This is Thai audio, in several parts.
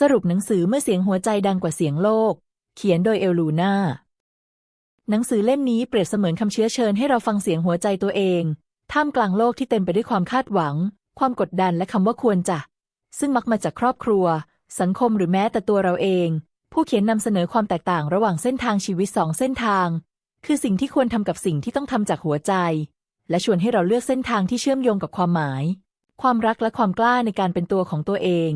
สรุปหนังสือเมื่อเสียงหัวใจดังกว่าเสียงโลก เขียนโดยเอลลูน่าหนังสือเล่มนี้เปรียบเสมือนคำเชื้อเชิญให้เราฟังเสียงหัวใจตัวเอง ท่ามกลางโลกที่เต็มไปด้วยความคาดหวัง ความกดดันและคำว่าควรจะซึ่งมักมาจากครอบครัว สังคมหรือแม้แต่ตัวเราเอง ผู้เขียนนำเสนอความแตกต่างระหว่างเส้นทางชีวิตสองเส้นทาง คือสิ่งที่ควรทำกับสิ่งที่ต้องทำจากหัวใจ และชวนให้เราเลือกเส้นทางที่เชื่อมโยงกับความหมาย ความรักและความกล้าในการเป็นตัวของตัวเอง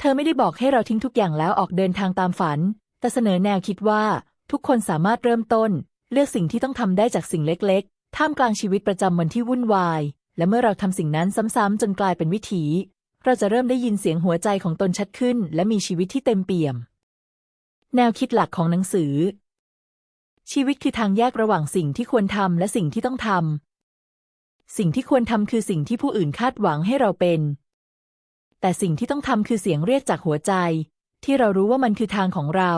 เธอไม่ได้บอกให้เราทิ้งทุกอย่างแล้วออกเดินทางตามฝัน แต่เสนอแนวคิดว่า ทุกคนสามารถเริ่มต้น เลือกสิ่งที่ต้องทำได้จากสิ่งเล็กๆ ท่ามกลางชีวิตประจำวันที่วุ่นวาย และเมื่อเราทำสิ่งนั้นซ้ำๆจนกลายเป็นวิถี เราจะเริ่มได้ยินเสียงหัวใจของตนชัดขึ้น และมีชีวิตที่เต็มเปี่ยม แนวคิดหลักของหนังสือ ชีวิตคือทางแยกระหว่างสิ่งที่ควรทำและสิ่งที่ต้องทำสิ่งที่ควรทำคือสิ่งที่ผู้อื่นคาดหวังให้เราเป็น แต่สิ่งที่ต้องทำคือเสียงเรียกจากหัวใจ ที่เรารู้ว่ามันคือทางของเรา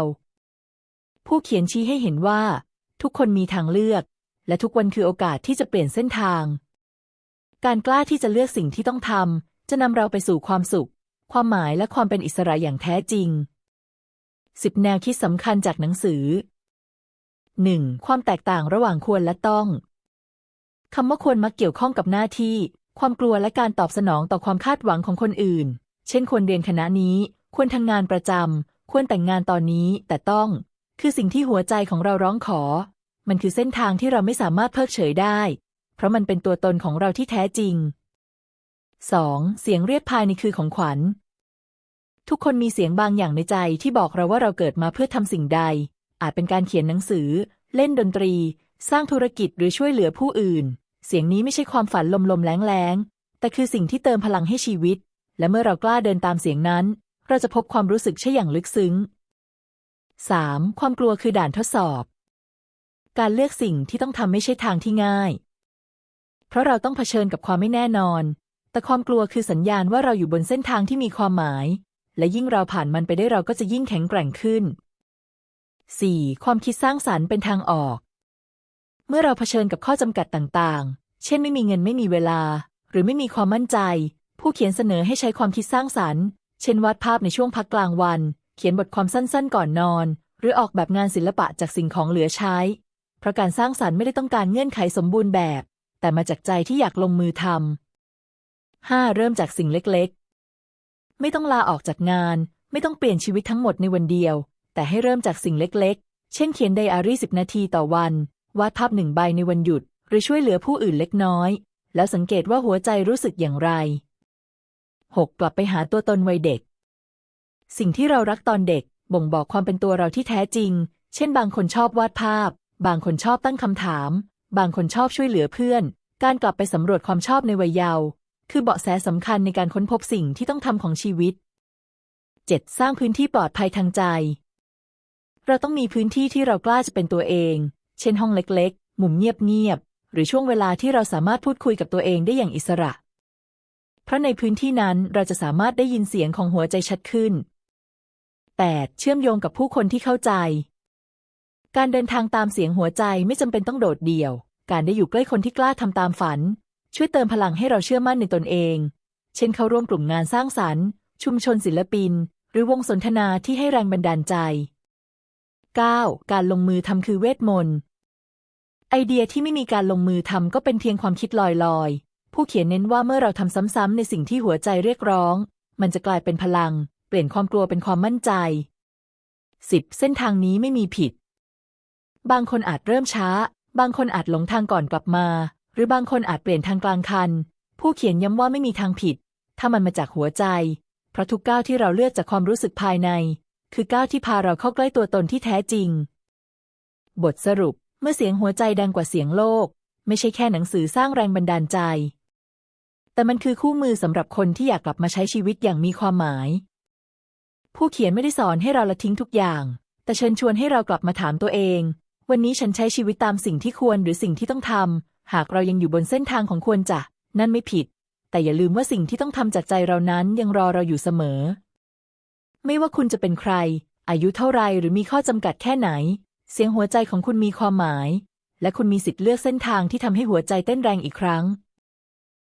ผู้เขียนชี้ให้เห็นว่า ทุกคนมีทางเลือก และทุกวันคือโอกาสที่จะเปลี่ยนเส้นทาง การกล้าที่จะเลือกสิ่งที่ต้องทำจะนำเราไปสู่ความสุข ความหมายและความเป็นอิสระอย่างแท้จริงสิบแนวคิดสำคัญจากหนังสือ 1. ความแตกต่างระหว่างควรและต้องคำว่าควรมักเกี่ยวข้องกับหน้าที่ ความกลัวและการตอบสนองต่อความคาดหวังของคนอื่น เช่นควรเรียนคณะนี้ ควรทำงานประจำ ควรแต่งงานตอนนี้ แต่ต้อง คือสิ่งที่หัวใจของเราร้องขอ มันคือเส้นทางที่เราไม่สามารถเพิกเฉยได้ เพราะมันเป็นตัวตนของเราที่แท้จริง 2. เสียงเรียกภายในคือของขวัญ ทุกคนมีเสียงบางอย่างในใจที่บอกเราว่าเราเกิดมาเพื่อทำสิ่งใด อาจเป็นการเขียนหนังสือ เล่นดนตรี สร้างธุรกิจหรือช่วยเหลือผู้อื่น เสียงนี้ไม่ใช่ความฝันลมๆแรงๆ แต่คือสิ่งที่เติมพลังให้ชีวิต และเมื่อเรากล้าเดินตามเสียงนั้น เราจะพบความรู้สึกใช่อย่างลึกซึ้ง 3. ความกลัวคือด่านทดสอบ การเลือกสิ่งที่ต้องทำไม่ใช่ทางที่ง่าย เพราะเราต้องเผชิญกับความไม่แน่นอน แต่ความกลัวคือสัญญาณว่าเราอยู่บนเส้นทางที่มีความหมาย และยิ่งเราผ่านมันไปได้เราก็จะยิ่งแข็งแกร่งขึ้น 4. ความคิดสร้างสรรค์เป็นทางออก เมื่อเราเผชิญกับข้อจำกัดต่างๆ เช่นไม่มีเงินไม่มีเวลา หรือไม่มีความมั่นใจ ผู้เขียนเสนอให้ใช้ความคิดสร้างสรรค์ เช่นวาดภาพในช่วงพักกลางวัน เขียนบทความสั้นๆ ก่อนนอน หรือออกแบบงานศิลปะจากสิ่งของเหลือใช้ เพราะการสร้างสรรค์ไม่ได้ต้องการเงื่อนไขสมบูรณ์แบบ แต่มาจากใจที่อยากลงมือทำ 5. เริ่มจากสิ่งเล็กๆ ไม่ต้องลาออกจากงาน ไม่ต้องเปลี่ยนชีวิตทั้งหมดในวันเดียว แต่ให้เริ่มจากสิ่งเล็กๆ เช่นเขียนไดอารี่สิบนาทีต่อวัน วาดภาพหนึ่งใบในวันหยุด หรือช่วยเหลือผู้อื่นเล็กน้อย แล้วสังเกตว่าหัวใจรู้สึกอย่างไร 6. กลับไปหาตัวตนวัยเด็ก สิ่งที่เรารักตอนเด็ก บ่งบอกความเป็นตัวเราที่แท้จริง เช่น บางคนชอบวาดภาพ บางคนชอบตั้งคำถาม บางคนชอบช่วยเหลือเพื่อน การกลับไปสำรวจความชอบในวัยเยาว์คือเบาะแสสำคัญในการค้นพบสิ่งที่ต้องทำของชีวิต 7. สร้างพื้นที่ปลอดภัยทางใจ เราต้องมีพื้นที่ที่เรากล้าจะเป็นตัวเอง เช่นห้องเล็กๆ มุมเงียบๆ หรือช่วงเวลาที่เราสามารถพูดคุยกับตัวเองได้อย่างอิสระ เพราะในพื้นที่นั้นเราจะสามารถได้ยินเสียงของหัวใจชัดขึ้น 8. เชื่อมโยงกับผู้คนที่เข้าใจ การเดินทางตามเสียงหัวใจไม่จำเป็นต้องโดดเดี่ยว การได้อยู่ใกล้คนที่กล้าทำตามฝัน ช่วยเติมพลังให้เราเชื่อมั่นในตนเอง เช่นเข้าร่วมกลุ่มงานสร้างสรรค์ ชุมชนศิลปิน หรือวงสนทนาที่ให้แรงบันดาลใจ 9. การลงมือทำคือเวทมนต์ ไอเดียที่ไม่มีการลงมือทำก็เป็นเพียงความคิดลอยๆ ผู้เขียนเน้นว่าเมื่อเราทำซ้ำๆในสิ่งที่หัวใจเรียกร้อง มันจะกลายเป็นพลัง เปลี่ยนความกลัวเป็นความมั่นใจ 10. เส้นทางนี้ไม่มีผิด บางคนอาจเริ่มช้า บางคนอาจหลงทางก่อนกลับมา หรือบางคนอาจเปลี่ยนทางกลางคัน ผู้เขียนย้ำว่าไม่มีทางผิด ถ้ามันมาจากหัวใจ เพราะทุกก้าวที่เราเลือกจากความรู้สึกภายใน คือก้าวที่พาเราเข้าใกล้ตัวตนที่แท้จริง บทสรุป เมื่อเสียงหัวใจดังกว่าเสียงโลก ไม่ใช่แค่หนังสือสร้างแรงบันดาลใจ แต่มันคือคู่มือสำหรับคนที่อยากกลับมาใช้ชีวิตอย่างมีความหมาย ผู้เขียนไม่ได้สอนให้เราละทิ้งทุกอย่าง แต่เชิญชวนให้เรากลับมาถามตัวเอง วันนี้ฉันใช้ชีวิตตามสิ่งที่ควรหรือสิ่งที่ต้องทำหากเรายังอยู่บนเส้นทางของควรจะ นั่นไม่ผิด แต่อย่าลืมว่าสิ่งที่ต้องทำจากใจเรานั้นยังรอเราอยู่เสมอ ไม่ว่าคุณจะเป็นใคร อายุเท่าไรหรือมีข้อจำกัดแค่ไหน เสียงหัวใจของคุณมีความหมาย และคุณมีสิทธิ์เลือกเส้นทางที่ทำให้หัวใจเต้นแรงอีกครั้ง